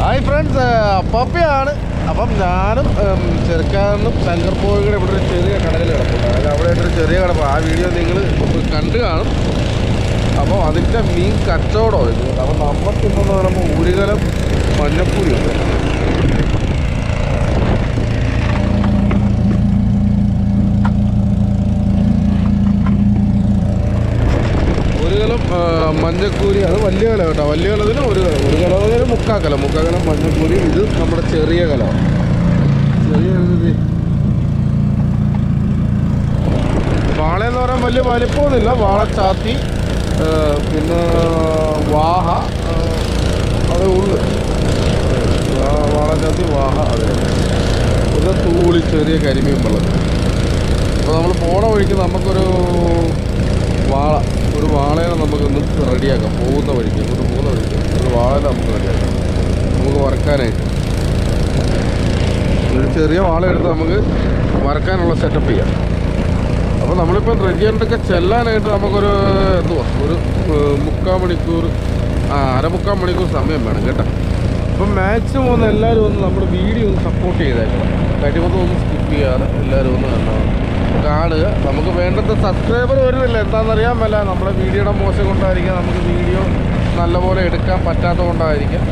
Hi friends അപ്പാപ്പയാണ് അപ്പം ഞാനും ചെറുക്കാനും ശങ്കർ ഇവിടെ ഒരു ചെറിയ കടയിൽ കിടപ്പുണ്ട്. അതായത് അവിടെ ഒരു ചെറിയ കിടപ്പ്. ആ വീഡിയോ നിങ്ങൾ കണ്ടു കാണും. അപ്പോൾ അതിന്റെ മീൻ കച്ചവടമായിരുന്നു അപ്പം നമുക്ക് ഇന്നെന്ന് പറയുമ്പോൾ ഊരുകലം മഞ്ഞപ്പൂരി ഉണ്ട് ഒരു കലം ആ, മഞ്ഞക്കൂരി അത് വലിയ കല കേട്ടോ. വലിയ കലത്തിന് ഒരു കല ഒരു കല പോലെ മുക്കാക്കല. മുക്കാക്കല കലം മുക്കാ മഞ്ഞക്കൂരി ഇത് നമ്മുടെ ചെറിയ കല. ചെറിയ വാള എന്ന് പറയാൻ വലിയ വലിപ്പമൊന്നുമില്ല. വാളച്ചാത്തി പിന്നെ വാഹ അത് ഉള്ളു. വാളച്ചാത്തി വാഹ അതെ. ഇത് തൂളി ചെറിയ കരിമീൻ വെള്ളം. അപ്പോൾ നമ്മൾ പോണ വഴിക്ക് നമുക്കൊരു വാള. ഒരു വാളയാണ് നമുക്കൊന്ന് റെഡിയാക്കാം. പോകുന്ന വഴിക്ക് ഇങ്ങോട്ട് പോകുന്ന വഴിക്ക്. ഒരു വാള നമുക്ക് റെഡിയാക്കാം. നമുക്ക് വറക്കാനായിട്ട് ഒരു ചെറിയ വാള എടുത്ത് നമുക്ക് വറക്കാനുള്ള സെറ്റപ്പ് ചെയ്യാം. അപ്പോൾ നമ്മളിപ്പോൾ റെഡിയായിട്ടൊക്കെ ചെല്ലാനായിട്ട് നമുക്കൊരു എന്തുവാ? ഒരു മുക്കാൽ മണിക്കൂർ ആ അരമുക്കാൽ മണിക്കൂർ സമയം വേണം കേട്ടോ. അപ്പം മാക്സിമം ഒന്ന് എല്ലാവരും ഒന്ന് നമ്മുടെ വീഡിയോ ഒന്ന് സപ്പോർട്ട് ചെയ്തേക്കണം. കഴിവതും ഒന്ന് സ്കിപ്പ് ചെയ്യാതെ എല്ലാവരും ഒന്ന് കാണണം. കാണുക. നമുക്ക് വേണ്ടത് സബ്സ്ക്രൈബർ വരുന്നില്ല. എന്താണെന്നറിയാൻ വല്ല നമ്മുടെ വീഡിയോയുടെ മോശം കൊണ്ടായിരിക്കാം. നമുക്ക് വീഡിയോ നല്ലപോലെ എടുക്കാൻ പറ്റാത്തത് കൊണ്ടായിരിക്കാം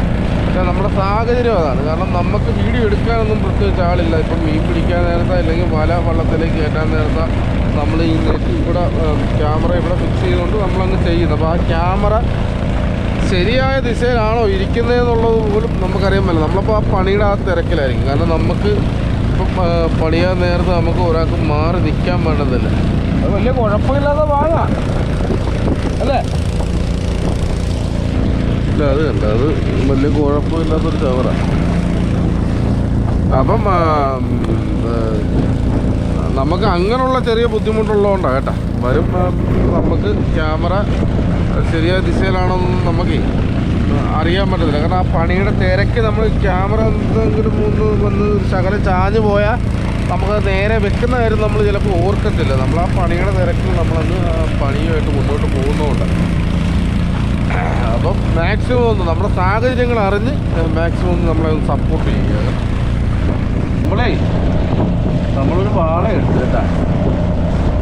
പക്ഷേ നമ്മുടെ സാഹചര്യം അതാണ്. കാരണം നമുക്ക് വീഡിയോ എടുക്കാനൊന്നും പ്രത്യേകിച്ച് ആളില്ല. ഇപ്പം മീൻ പിടിക്കാൻ നേരത്തെ അല്ലെങ്കിൽ വല വള്ളത്തിലേക്ക് കയറ്റാൻ നേരത്തെ നമ്മൾ ഈ നെറ്റ് ഇവിടെ ക്യാമറ ഇവിടെ ഫിക്സ് ചെയ്തുകൊണ്ട് നമ്മളങ്ങ് ചെയ്യുന്നത്. അപ്പോൾ ആ ക്യാമറ ശരിയായ ദിശയിലാണോ ഇരിക്കുന്നതെന്നുള്ളത് പോലും നമുക്കറിയാൻ പറ്റില്ല നമ്മളിപ്പോൾ ആ പണിയുടെ ആ തിരക്കിലായിരിക്കും. കാരണം നമുക്ക് ഇപ്പം പണിയാൻ നേരത്തെ നമുക്ക് ഒരാൾക്ക് മാറി നിൽക്കാൻ വേണ്ടതില്ല? അത് വലിയ കുഴപ്പമില്ലാതെ വാങ്ങാം അല്ലേ? ഇല്ല അത് കണ്ട അത് വലിയ കുഴപ്പമില്ലാത്തൊരു ചവറ. അപ്പം നമുക്ക് അങ്ങനെയുള്ള ചെറിയ ബുദ്ധിമുട്ടുള്ളതുകൊണ്ടാണ് കേട്ടോ. വരും നമുക്ക് ക്യാമറ ശരിയായ ദിശയിലാണോ നമുക്ക് അറിയാൻ പറ്റത്തില്ല. കാരണം ആ പണിയുടെ തിരക്ക് നമ്മൾ ക്യാമറ എന്തെങ്കിലും ഒന്ന് വന്ന് ശകലം ചാഞ്ഞ് പോയാൽ നമുക്ക് നേരെ വെക്കുന്ന കാര്യം നമ്മൾ ചിലപ്പോൾ ഓർക്കത്തില്ല. നമ്മൾ ആ പണിയുടെ തിരക്കിൽ നമ്മളന്ന് പണിയുമായിട്ട് മുന്നോട്ട് പോകുന്നതുകൊണ്ട്. അപ്പം മാക്സിമം ഒന്ന് നമ്മുടെ സാഹചര്യങ്ങൾ അറിഞ്ഞ് മാക്സിമം ഒന്ന് നമ്മളെ ഒന്ന് സപ്പോർട്ട് ചെയ്യുക. നമ്മളേ നമ്മളൊരു വാള എടുത്തു കേട്ടാ.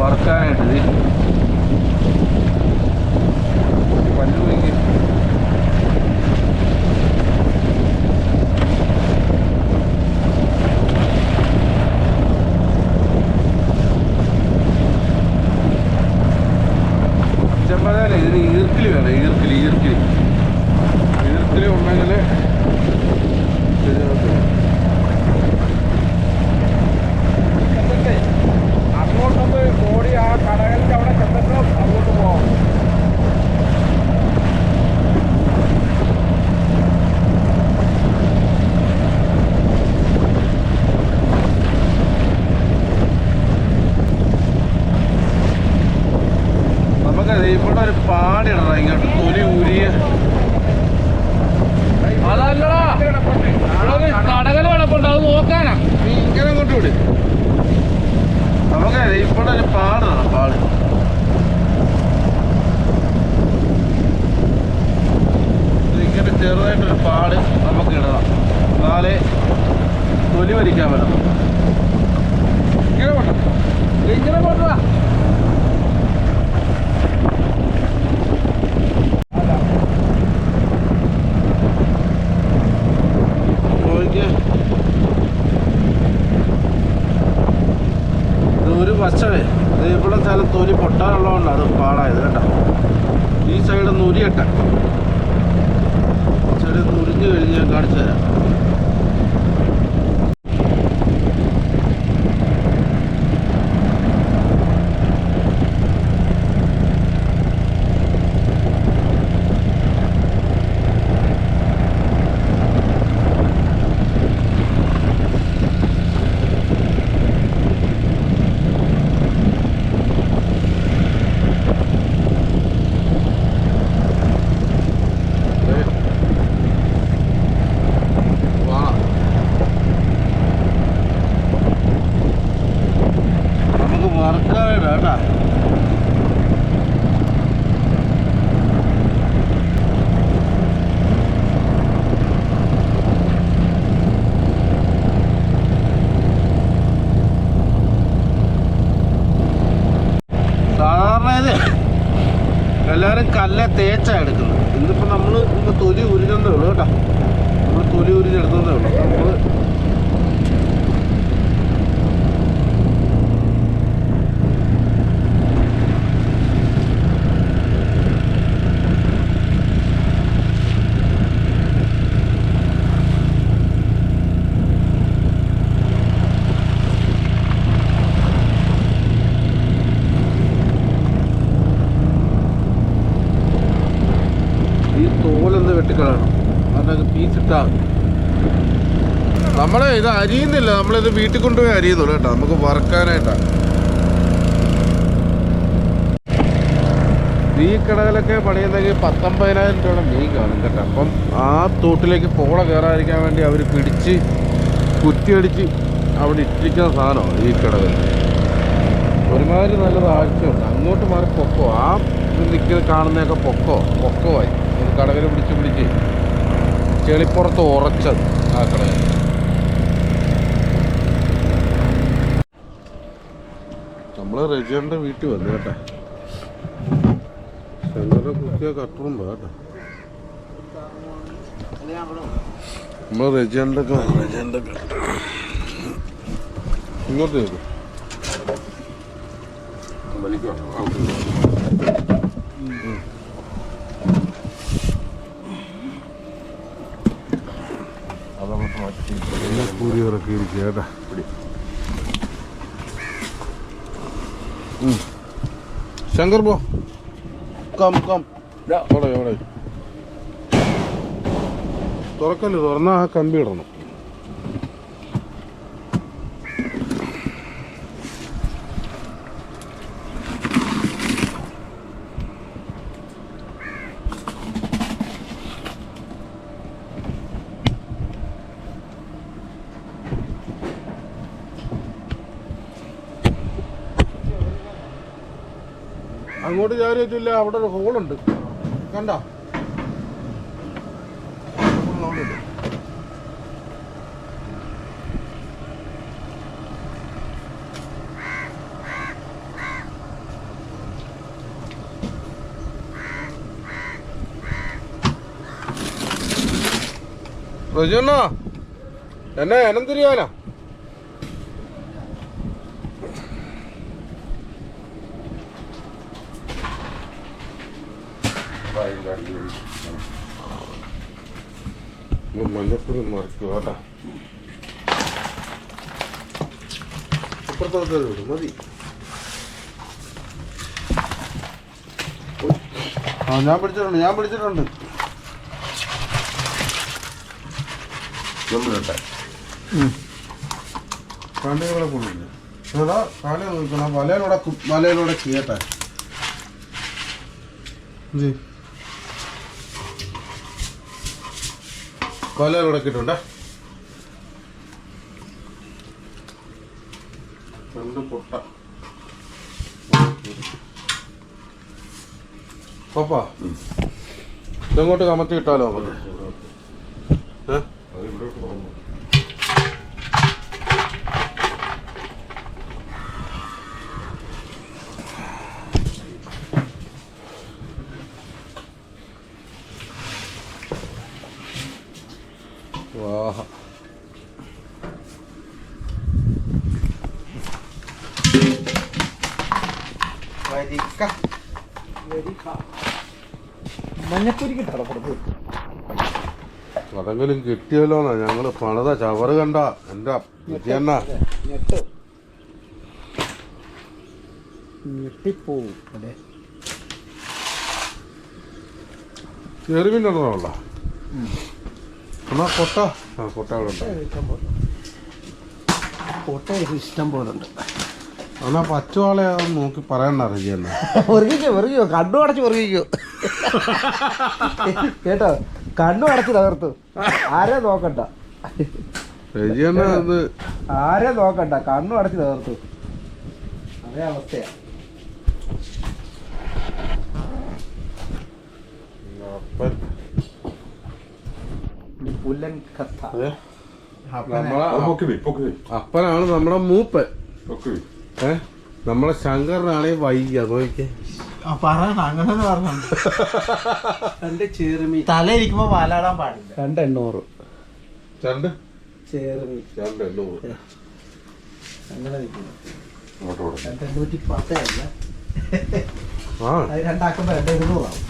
വറുക്കാനായിട്ട്. പല്ലു പോയി ചെറുതായിട്ടൊരു പാട് നമുക്ക് ഇടണം. എന്നാലേ തൊലി വലിക്കാൻ പറ്റും ഇങ്ങനെ പോട്ടെ ഇങ്ങനെ പോട്ടാ അതായത് എല്ലാവരും കല്ല തേച്ചാണ് എടുക്കുന്നത്. ഇന്നിപ്പോൾ നമ്മൾ തൊലി ഉരുന്നതേ ഉള്ളൂ കേട്ടോ. നമ്മൾ തൊലി ഉരിഞ്ഞെടുത്തതേ ഉള്ളൂ. നമ്മൾ ഇത് അരിയുന്നില്ല. നമ്മളിത് വീട്ടിൽ കൊണ്ടുപോയി അരിയുന്നുള്ളൂ കേട്ടോ. നമുക്ക് വറക്കാനായിട്ടാണ്. ഈ കടകളൊക്കെ പണിയുന്നെങ്കിൽ പത്തൊമ്പതിനായിരം രൂപയുടെ മീൻ കാണും കേട്ടോ. അപ്പം ആ തോട്ടിലേക്ക് പോള കയറാതിരിക്കാൻ വേണ്ടി അവർ പിടിച്ച് കുറ്റിയടിച്ച് അവിടെ ഇട്ടിരിക്കുന്ന സാധനമാണ് ഈ കടകൾ ഒരുമാതിരി നല്ല താഴ്ചയുണ്ട് അങ്ങോട്ട് മാറി പൊക്കോ. ആ നിൽക്കുന്ന കാണുന്നതൊക്കെ പൊക്കോ. പൊക്കോ ആയി. കടകൾ പിടിച്ച് പിടിച്ച്. ചെളിപ്പുറത്ത് ഉറച്ചത് ആ കടകൾ. നമ്മൾ റെജിയുടെ വീട്ടിൽ വന്നു കേട്ടോ. ശങ്കറിനെ കുത്തിയ കട്ടറും കേട്ടോ. നമ്മൾ റെജിയുടെ റെജിയുടെ ഇങ്ങോട്ട് ചെയ്തു അതങ്ങോട്ട് മാറ്റി. പൂരി ഇറക്കിയിരിക്കുക കേട്ടാ. ശങ്കർ പോ. Come come. തുറക്കല്ലേ? തുറന്നാ ആ കമ്പി ഇടണം. അങ്ങോട്ട് ചാരി വെച്ചില്ല അവിടെ ഒരു ഹോളുണ്ട്. കണ്ട? റജുണ്ണ എന്നെ എനം തിരിയാനാ? മഞ്ഞപ്പൊടി മറിക്കുക കേട്ടാ ഇപ്പുറത്തെ വിടും മതി ആ ഞാൻ പിടിച്ചിട്ടുണ്ട് ഞാൻ പിടിച്ചിട്ടുണ്ട്. കാണ്ടികളെ കൊണ്ടില്ല നിൽക്കണം. വലയിലൂടെ വലയിലൂടെ കേട്ടെ ജി വലയിലൂടെ കിട്ടുണ്ടേ രണ്ട് പൊട്ട. പപ്പാ. ഇതങ്ങോട്ട് കമത്തി ഇട്ടാലോ? നമുക്ക് ഏ വാഹ മഞ്ഞപ്പൊരി കിട്ടാറോ പുറത്ത് അതെങ്കിലും കിട്ടിയല്ലോന്നാ. ഞങ്ങൾ പണിത ചവറ് കണ്ട. എന്റെ വിജയണ്ണ ഞെട്ട് ഞെട്ടിപ്പോവും എന്നാ കൊട്ട ആ കൊട്ട അവിടെ ഉണ്ട്. ഇഷ്ടം പോലെ. ഇഷ്ടം എന്നാ പച്ചുവാളെ നോക്കി പറയണ്ട വെറുകിക്കോ വെറുകിക്കോ കണ്ണു അടച്ച് വെറുകിക്കോ കേട്ടോ? കണ്ണു അടച്ച് തകർത്തു. ആരെ നോക്കണ്ട? ആരെ നോക്കണ്ട? കണ്ണു അടച്ച് തകർത്തു. അതേ അവസ്ഥയാ. പുല്ലൻ കഥ. അപ്പനാണ് നമ്മുടെ മൂപ്പൻ. പൊക്കി ഏ? നമ്മളെ ശങ്കറിനാണെ വൈകിയ നോക്കിയേ രണ്ട് ചേറുമീൻ തല ഇരിക്കുമ്പോ വാലാടാൻ പാടില്ല. രണ്ട് എണ്ണൂറ്. രണ്ട്? ചേറുമീൻ രണ്ട് എണ്ണൂറ്. അങ്ങനെ രണ്ട് എണ്ണൂറ്റി പത്തല്ല രണ്ടാക്കുമ്പോ രണ്ട് എഴുന്നൂറാവും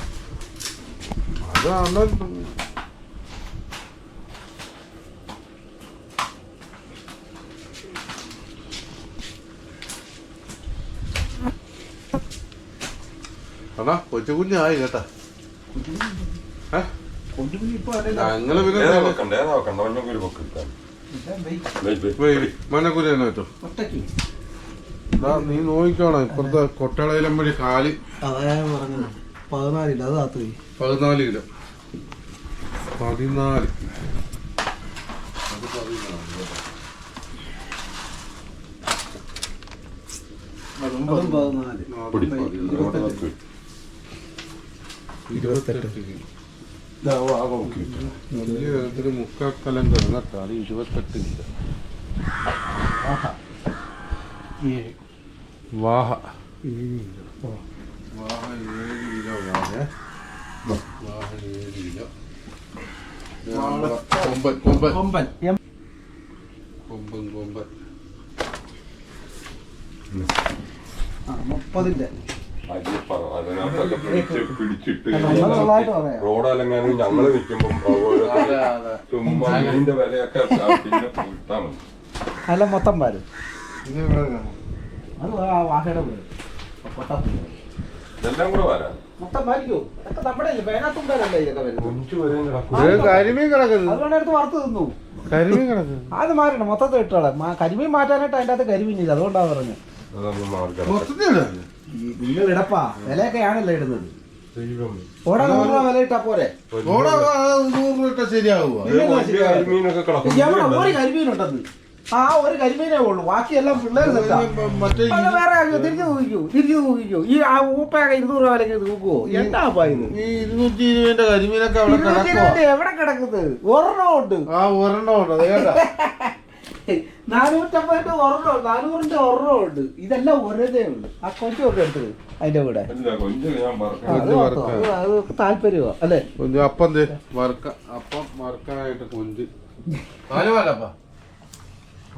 അത് അണ്ണാ കൊച്ചു കുഞ്ഞായി കേട്ടാ. ഞങ്ങൾ പിന്നെ തന്നെ ദാ നീ നോക്കിക്കോണം. ഇപ്പുറത്തെ കൊട്ടളയിലും വഴി കാൽ. അത് പതിനാല് കിലോ പതിനാല് അത് പതിനാല്. കേട്ടോ. അതും പതിനാല്. അതും പതിനാല്. ഇരുപത്തെട്ട്. കിലോ വലിയ ഒരു മുക്കാക്കലം കിടന്നിട്ട് അത് ഇരുപത്തെട്ട് കിലോ വാഹ. ഏഴ് കിലോ വാഹ ഏഴ് കിലോ വാഹ. വാഹ ഏഴ് കിലോ. കൊമ്പൻ കൊമ്പൻ. കൊമ്പൻ. കൊമ്പൻ കൊമ്പൻ. ആ മുപ്പതിന്റെ അതിനകത്തൊക്കെ പിടിച്ച് പിടിച്ചിട്ട് റോഡല്ലെങ്ങാനും ഞങ്ങൾ നിൽക്കുമ്പം അതുപോലെ അതെ അതെ. ചുമ്മാ ഇതിന്റെ വിലയൊക്കെ പിന്നെ കിട്ടാൻ മതി. അല്ല മൊത്തം ഇതെല്ലാം കൂടെ വരാം. കരിമീൻ കരിമീൻ അത് മാറണം മൊത്തത്തിൽ ഇട്ടോളാം. കരിമീൻ മാറ്റാനായിട്ട് അതിന്റെ അകത്ത് കരിമീൻ ഇല്ല. അതുകൊണ്ടാണ് പറഞ്ഞത്. നിങ്ങൾ ഇടപ്പാ വിലയൊക്കെ ആണല്ലോ ഇടുന്നത്. ദൈവമേ. ഓടാ നൂറ് രൂപ വില ഇട്ടാ പോരെ. എവിടെ ഒരു ആ ഒരു കരിമീനേ ഉള്ളൂ. ബാക്കിയെല്ലാം പിള്ളേർ സെറ്റാ മറ്റേ അത് വേറെ നോക്കിക്കോ. നോക്കിക്കോ. ഈ ആ ഊപ്പയൊക്കെ ഇരുന്നൂറ് രൂപ വിലക്ക് നോക്കുവോ എന്താ അപ്പാ ഇത്? ഈ ഇരുന്നൂറ്റി ഇരുപതിന്റെ കരിമീനൊക്കെ അവിടെ ഇരുന്നൂറ്റി കിടക്കുവാ? ഇരുപത് എവിടെ കിടക്കുന്നത്? ഒരെണ്ണം ഉണ്ട്. ആ ഒരെണ്ണം ഉണ്ട്. അത് കേട്ടാ. നാനൂറ്റമ്പതിന്റെ ഒരെണ്ണം നാനൂറിന്റെ ഒരെണ്ണം ഉണ്ട്. ഇതെല്ലാം ഒരേതേ ഉണ്ട്. ആ കൊഞ്ചൊക്കെ എടുത്തത് അതിന്റെ കൂടെ. കൊഞ്ച് അത് കൊഞ്ച്. വറുക്കാൻ. അത് അത് താല്പര്യമോ അല്ലേ? കൊഞ്ച് അപ്പം ദേ വറുക്ക. അപ്പം വറുക്കാനായിട്ട് കൊഞ്ച്. കാലുവാലപ്പാ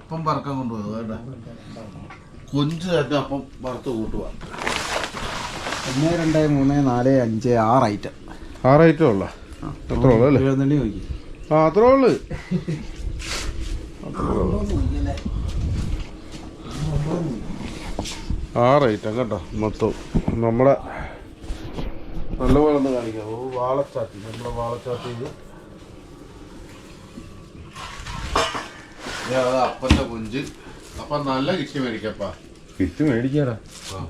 അപ്പം വറുക്കാൻ കൊണ്ടുപോകും കേട്ടാ കൊഞ്ച് തന്നെ അപ്പം വറുത്ത് കൂട്ടുക ഒന്ന് രണ്ട് മൂന്ന് നാല് അഞ്ച് ആറ് ഐറ്റം ആറ് ഐറ്റം ഉള്ള? അത്ര ഉള്ളു അല്ലേ? എഴുന്നള്ളി നോക്കി ആ അത്ര ഉള്ളു. ആറ് ഐറ്റം കേട്ടോ മൊത്തം. നമ്മുടെ നല്ലപോലെ ഒന്ന് കാണിക്കാം. ഓ വാളച്ചാത്തി നമ്മുടെ വാളച്ചാത്തി അത് അപ്പന്റെ കൊഞ്ച് അപ്പം നല്ല കിച്ചി മേടിക്കപ്പാ. കിറ്റ് മേടിക്കാടാ.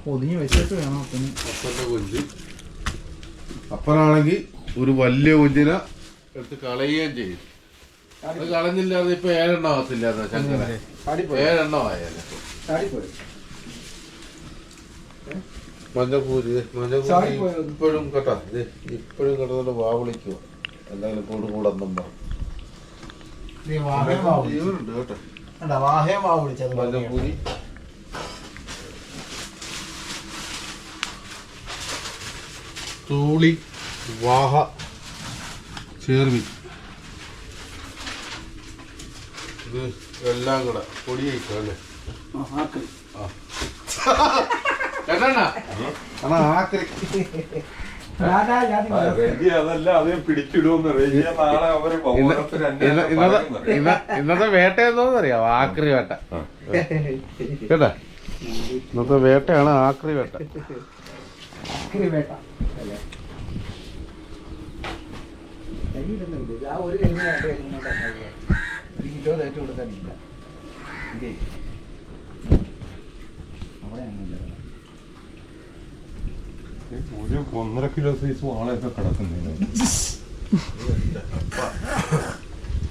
ഒതുങ്ങി വെച്ചിട്ട് വേണം അപ്പന്. അപ്പന്റെ കൊഞ്ച് അപ്പനാണെങ്കിൽ ഒരു വലിയ കൊഞ്ചിനെ എടുത്ത് കളയുകയും ചെയ്യും. അത് കളഞ്ഞില്ലാതെ ഇപ്പൊ ഏഴെണ്ണം ആകത്തില്ല ഏഴെണ്ണം ആയാലും. ചാടിപ്പോയോ? ഇപ്പോഴും കേട്ടാ ഇത് ഇപ്പോഴും കിടന്നിട്ട് വാ വിളിക്കുക എന്തെങ്കിലും കൂട് കൂടെന്നും ജീവനുണ്ട് കേട്ടോ. തൂളി വാഹ ചേർമി ഇത് എല്ലാം കൂടെ പൊടിയേക്കും അല്ലേ കേട്ടാ അണാ ആക്രി റെജി അതല്ല അതേ പിടിച്ചിടുമെന്ന് റെജി നാളെ കൂടെ പൊടി ഇന്നത്തെ വേട്ട എന്നറിയാം ആക്രി വേട്ട. കേട്ടാ? ഇന്നത്തെ വേട്ടയാണ് ആക്രി വേട്ട. വേട്ട. അല്ലേ? കയ്യിലൊന്നുമില്ല ആ ഒരു കഴിഞ്ഞ ഒരു കിലോ കൊടുക്കാനില്ല ഇതേ. അവിടെ അങ്ങനെയല്ല ഒരു ഒന്നര കിലോ സൈസ് വാളയൊക്കെ കിടക്കുന്നില്ല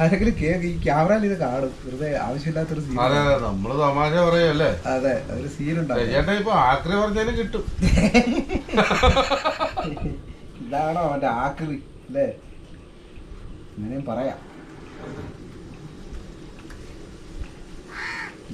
ആരെങ്കിലും കേക്ക് ഈ ക്യാമറയിൽ ഇത് കാണും. വെറുതെ ആവശ്യമില്ലാത്തൊരു സീൻ അതെ അതെ നമ്മൾ തമാശ പറയല്ലേ? അതെ ഒരു സീൻ ഉണ്ടാവും. ചേട്ടാ ഇപ്പൊ ആക്രി പറഞ്ഞാലും കിട്ടും. ഇതാണോ അവന്റെ ആക്രി അല്ലേ? ഇങ്ങനെയും പറയാം.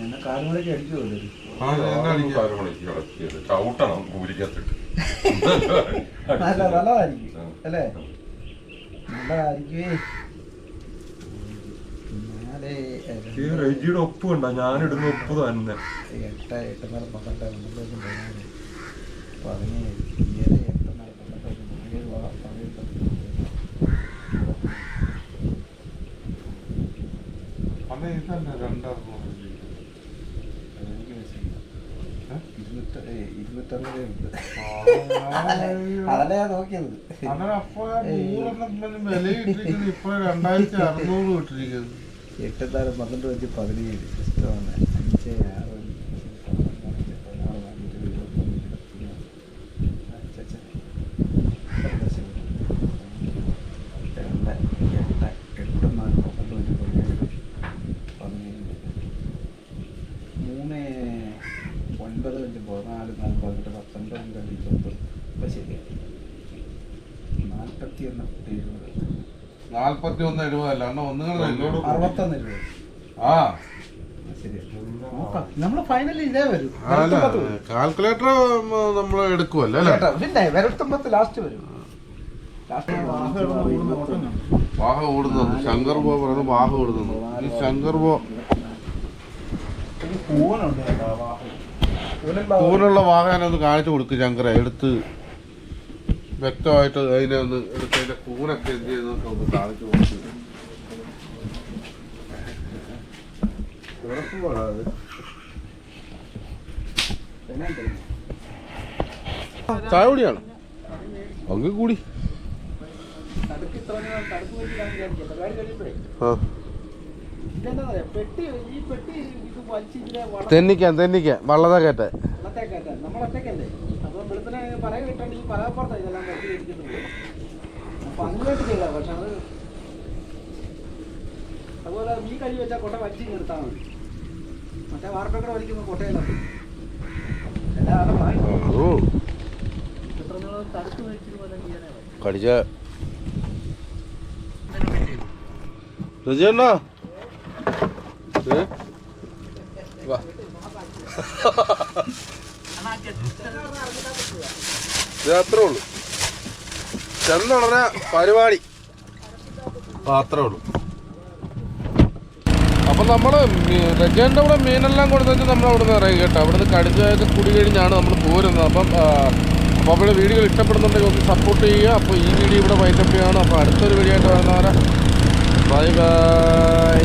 എന്നെ അടിക്കുമല്ലോ ചവിട്ടണം കൂലിക്കത്തിട്ട് നല്ല നല്ലതായിരിക്കും അല്ലേ? നല്ലതായിരിക്കുവേ. നാല് ഈ റെജിയുടെ ഒപ്പ് കണ്ട ഞാനിടുന്ന ഒപ്പ് തന്നെ. എട്ട് എട്ടെന്നാൽ പന്ത്രണ്ട് പന്ത്രണ്ട് പതിനാല് പതിനേഴ് ഏഴ് എട്ടെന്നാൽ പന്ത്രണ്ട് പതിനേഴ് പ- പതിനേഴ് പതിനെട്ട് അല്ല ഇതല്ല രണ്ടാർക്കും ഉണ്ട്. അതല്ലേ നൂറെണ്ണം വില ഇട്ടിരിക്കുന്നു ഇപ്പൊ രണ്ടായിരത്തി അറുന്നൂറ് ഇട്ടിരിക്കുന്നു. എട്ടെന്നാൽ പന്ത്രണ്ട് വെച്ച് പതിനേഴ് ഇഷ്ടമാണ് അഞ്ച് ആറ് അഞ്ച് പതിനാറ് പതിനാറ് പതിനഞ്ച് ഇരുപത്തൊന്ന് ഇരുപത്തിമൂന്ന് അഞ്ച് അഞ്ച് പത്ത് രണ്ട് എട്ട് എട്ട് നാല് പന്ത്രണ്ട് അഞ്ച് പതിനേഴ് പതിനേഴ് മൂന്ന് ഒൻപത് അഞ്ച് പതിനാല് നാല് പതിനെട്ട് പത്തൊൻപത് രണ്ട് ഇരുപത്തൊന്ന് ഇപ്പം ശരിയാണ് നാൽപ്പത്തി ഒന്ന് എഴുപത് നാല്പത്തി ഒന്ന് എഴുപതല്ല അണ്ണ ഒന്നുകൾ അറുപത്തൊന്ന് എഴുപത്. ആ. നമ്മൾ ഫൈനലി ഇതേ വരും. കാൽക്കുലേറ്റർ നമ്മൾ എടുക്കുമല്ലോ പിന്നെ ലാസ്റ്റ് വരും. ലാസ്റ്റ് വാഹ ഓടുന്നു ശങ്കർ ബോ പറയുന്നത് വാഹ ഓടുന്നു ഈ ശങ്കർ ബോ പൂവനുള്ള വാഹനം ഒന്ന് കാണിച്ചു കൊടുക്ക് ശങ്കര എടുത്ത് വ്യക്തമായിട്ട് അതിനെ ഒന്ന് എടുത്ത് അതിന്റെ കൂനൊക്കെ എന്ത് ചെയ്യുന്നൊക്കെ ഒന്ന് കാണിച്ചു കൊടുത്തു ചായ കൂടിയാണ്? അങ്ങ് കൂടി. ആ. തെന്നിക്കാൻ തെന്നിക്കാൻ വള്ളതാ കേട്ടെ നമ്മളൊറ്റക്കല്ലേ വെളുപ്പിനെ പറയാൻ കിട്ടണ്ട ഈ പറയാപ്പുറത്താ ഇതെല്ലാം പെട്ടി ഇരിക്കുന്നത് അപ്പൊ അങ്ങോട്ട് ചെയ്താ പക്ഷെ അത് അതുപോലെ ഈ കൈ വെച്ചാൽ കൊട്ട വലിച്ച് നിർത്താൻ മതി. മറ്റേ വാർപ്പക്കട വലിക്കുമ്പോൾ കൊട്ടയില്ല. എല്ലാവരും ഓ. എത്ര നാൾ തടുത്ത് വെച്ചിട്ട് പോലെ ചെയ്യാനേ കടിച്ച രജണ്ണ വാ ഇത് അത്രേ പരിപാടി. അത്രേ ഉള്ളൂ. അപ്പൊ നമ്മൾ രജന്റെ കൂടെ മീനെല്ലാം കൊടുത്തു നമ്മൾ അവിടെ നിന്ന് ഇറങ്ങി കേട്ടോ. അവിടെ നിന്ന് കുടി കഴിഞ്ഞാണ് നമ്മൾ പോരുന്നത്. അപ്പം അപ്പോൾ അവിടെ വീഡിയോകൾ ഇഷ്ടപ്പെടുന്നുണ്ടെങ്കിൽ ഒന്ന് സപ്പോർട്ട് ചെയ്യുക. അപ്പോൾ ഈ വീഡിയോ ഇവിടെ വൈൻഡപ്പ് ചെയ്യണം. അപ്പോൾ അടുത്തൊരു വീഡിയോ ആയിട്ട് വരുന്നവരെ ബൈ ബൈ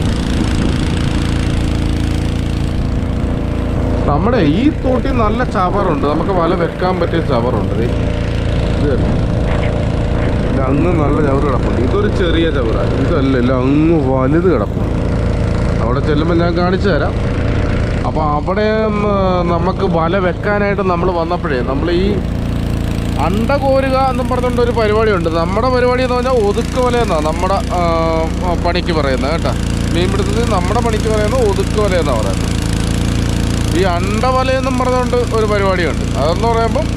നമ്മുടെ ഈ തോട്ടിൽ നല്ല ചവറുണ്ട്. നമുക്ക് വല വെക്കാൻ പറ്റിയ ചവറുണ്ട്. അങ്ങ് നല്ല ചവറ് കിടപ്പുണ്ട്. ഇതൊരു ചെറിയ ചവറാണ്. ഇതല്ല അങ്ങ് വലുത് കിടപ്പുണ്ട്. അവിടെ ചെല്ലുമ്പോൾ ഞാൻ കാണിച്ചു തരാം. അപ്പോൾ അവിടെ നമുക്ക് വല വെക്കാനായിട്ട് നമ്മൾ വന്നപ്പോഴേ നമ്മൾ ഈ അണ്ട കോരുക എന്നും പറഞ്ഞുകൊണ്ട് ഒരു പരിപാടിയുണ്ട്. നമ്മുടെ പരിപാടി എന്ന് പറഞ്ഞാൽ ഒതുക്ക് വല എന്നാണ് നമ്മുടെ പണിക്ക് പറയുന്നത് കേട്ടോ. മീൻപിടുത്തത്തിൽ നമ്മുടെ പണിക്ക് പറയുന്നത് ഒതുക്ക് വല എന്നാണ് പറയുന്നത്. ഈ അണ്ടവലയെന്നും പറഞ്ഞുകൊണ്ട് ഒരു പരിപാടിയുണ്ട്. അതെന്ന് പറയുമ്പം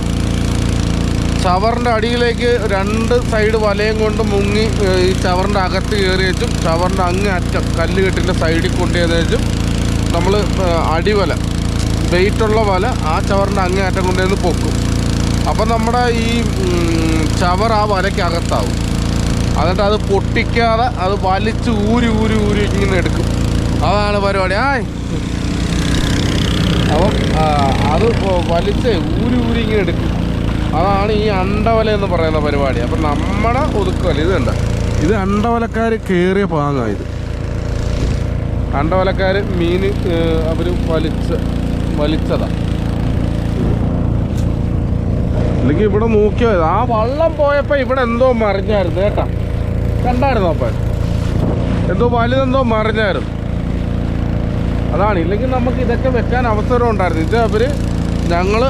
ചവറിന്റെ അടിയിലേക്ക് രണ്ട് സൈഡ് വലയും കൊണ്ട് മുങ്ങി ഈ ചവറിന്റെ അകത്ത് കയറി വെച്ചും ചവറിന്റെ അങ്ങ് അറ്റം കല്ല് കെട്ടിന്റെ സൈഡിൽ കൊണ്ടുവന്ന് വെച്ചും നമ്മൾ അടിവല വെയിറ്റുള്ള വല ആ ചവറിന്റെ അങ്ങേ അറ്റം കൊണ്ടുവന്ന് പൊക്കും. അപ്പം നമ്മുടെ ഈ ചവർ ആ വലയ്ക്കകത്താവും എന്നിട്ട് അത് പൊട്ടിക്കാതെ അത് വലിച്ച് ഊരി ഊരി ഊരി ഇങ്ങനെ എടുക്കും. അതാണ് പരിപാടി. ആയ്. അപ്പം അത് വലിച്ച് ഊരി ഊരി ഇങ്ങനെ എടുക്കും. അതാണ് ഈ അണ്ടവല എന്ന് പറയുന്ന പരിപാടി. അപ്പം നമ്മുടെ ഒതുക്കവല ഇത് കണ്ട ഇത് അണ്ടവലക്കാർ കയറിയ പാങ്ങാണ് ഇത്. അണ്ടവലക്കാർ മീൻ അവർ വലിച്ച് വലിച്ചതാ. അല്ലെങ്കിൽ ഇവിടെ നോക്കിയോ ആ വള്ളം പോയപ്പോൾ ഇവിടെ എന്തോ മറിഞ്ഞായിരുന്നു കേട്ടാ. കണ്ടായിരുന്നു അപ്പം എന്തോ വലുതെന്തോ മറിഞ്ഞായിരുന്നു. അതാണ്. ഇല്ലെങ്കിൽ നമുക്ക് ഇതൊക്കെ വെക്കാൻ അവസരം ഉണ്ടായിരുന്നു. ഇത് അവർ ഞങ്ങൾ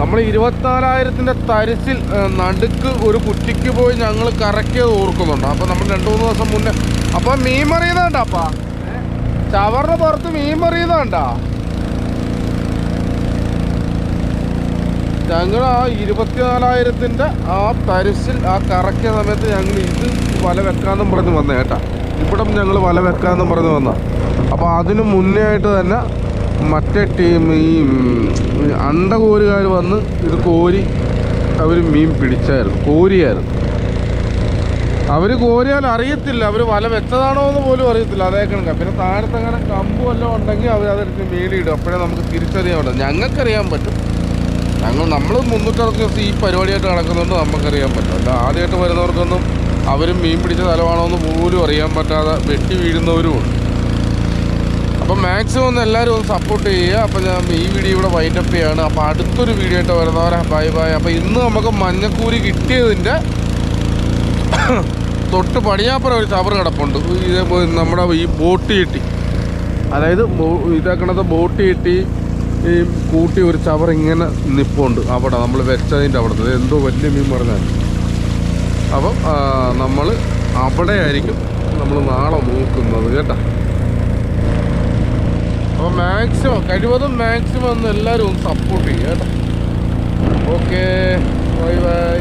നമ്മൾ ഇരുപത്തിനാലായിരത്തിന്റെ തരിച്ചിൽ ഏ, നടുക്ക് ഒരു കുറ്റിക്ക് പോയി ഞങ്ങൾ കറക്കിയത് ഓർക്കുന്നുണ്ട്. അപ്പോൾ നമ്മൾ രണ്ട് മൂന്ന് ദിവസം മുന്നേ അപ്പോൾ മീൻ മറിയുന്നുണ്ടോ അപ്പാ. ചവറിന് പുറത്ത് മീൻ മറിയുന്നുണ്ടോ. ഞങ്ങൾ ആ ഇരുപത്തിനാലായിരത്തിന്റെ ആ തരിശിൽ ആ കറക്കിയ സമയത്ത് ഞങ്ങൾ ഇത് വല വെക്കാമെന്നും പറഞ്ഞ് വന്നേ കേട്ടാ. ഇവിടം ഞങ്ങൾ വല വെക്കാമെന്ന് പറഞ്ഞു വന്ന. അപ്പോൾ അതിന് മുന്നേ ആയിട്ട് തന്നെ മറ്റേ ടീം ഈ അണ്ട അണ്ടകോരുകാർ വന്ന് ഇത് കോരി അവർ മീൻ പിടിച്ചായിരുന്നു കോരിയായിരുന്നു. അവർ കോരിയാൽ അറിയത്തില്ല അവർ വല വെച്ചതാണോ എന്ന് പോലും അറിയത്തില്ല അതേ പിന്നെ താഴത്തങ്ങനെ കമ്പ് വല്ലതും ഉണ്ടെങ്കിൽ അവർ അതെടുത്ത് മേലിയിടും അപ്പോഴേ നമുക്ക് തിരിച്ചറിയാൻ പറ്റും. ഞങ്ങൾക്കറിയാൻ പറ്റും. ഞങ്ങൾ നമ്മൾ മുന്നൂറ്ററുപത് ദിവസം ഈ പരിപാടിയായിട്ട് നടക്കുന്നതുകൊണ്ട് നമുക്കറിയാൻ പറ്റും. അല്ല ആദ്യമായിട്ട് വരുന്നവർക്കൊന്നും അവരും മീൻ പിടിച്ച സ്ഥലമാണോ എന്ന് പോലും അറിയാൻ പറ്റാതെ വെട്ടി വീഴുന്നവരുമുണ്ട് അപ്പം മാക്സിമം ഒന്ന് എല്ലാവരും ഒന്ന് സപ്പോർട്ട് ചെയ്യുക. അപ്പം ഞാൻ ഈ വീഡിയോ ഇവിടെ വൈൻഡപ്പ് ചെയ്യാണ്. അപ്പോൾ അടുത്തൊരു വീഡിയോ ആയിട്ട് വരുന്നവരെ ബൈ ബൈ അപ്പോൾ ഇന്ന് നമുക്ക് മഞ്ഞക്കൂരി കിട്ടിയതിന്റെ തൊട്ട് പടിഞ്ഞാപ്പുറം ഒരു ചവറ് കിടപ്പുണ്ട്. ഇത് നമ്മുടെ ഈ ബോട്ട് കിട്ടി. അതായത് ഇതാക്കണത് ബോട്ട് കിട്ടി ഈ കൂട്ടി ഒരു ചവർ ഇങ്ങനെ നിപ്പുണ്ട്. അവിടെ നമ്മൾ വെച്ചതിന്റെ അവിടുത്തെ എന്തോ വലിയ മീൻ പറഞ്ഞാൽ അപ്പം നമ്മൾ അവിടെ ആയിരിക്കും നമ്മൾ നാളെ നോക്കുന്നത് കേട്ടോ. അപ്പോൾ മാക്സിമം കഴിവതും മാക്സിമം ഒന്ന് എല്ലാവരും ഒന്ന് സപ്പോർട്ട് ചെയ്യുക കേട്ടോ. Okay bye bye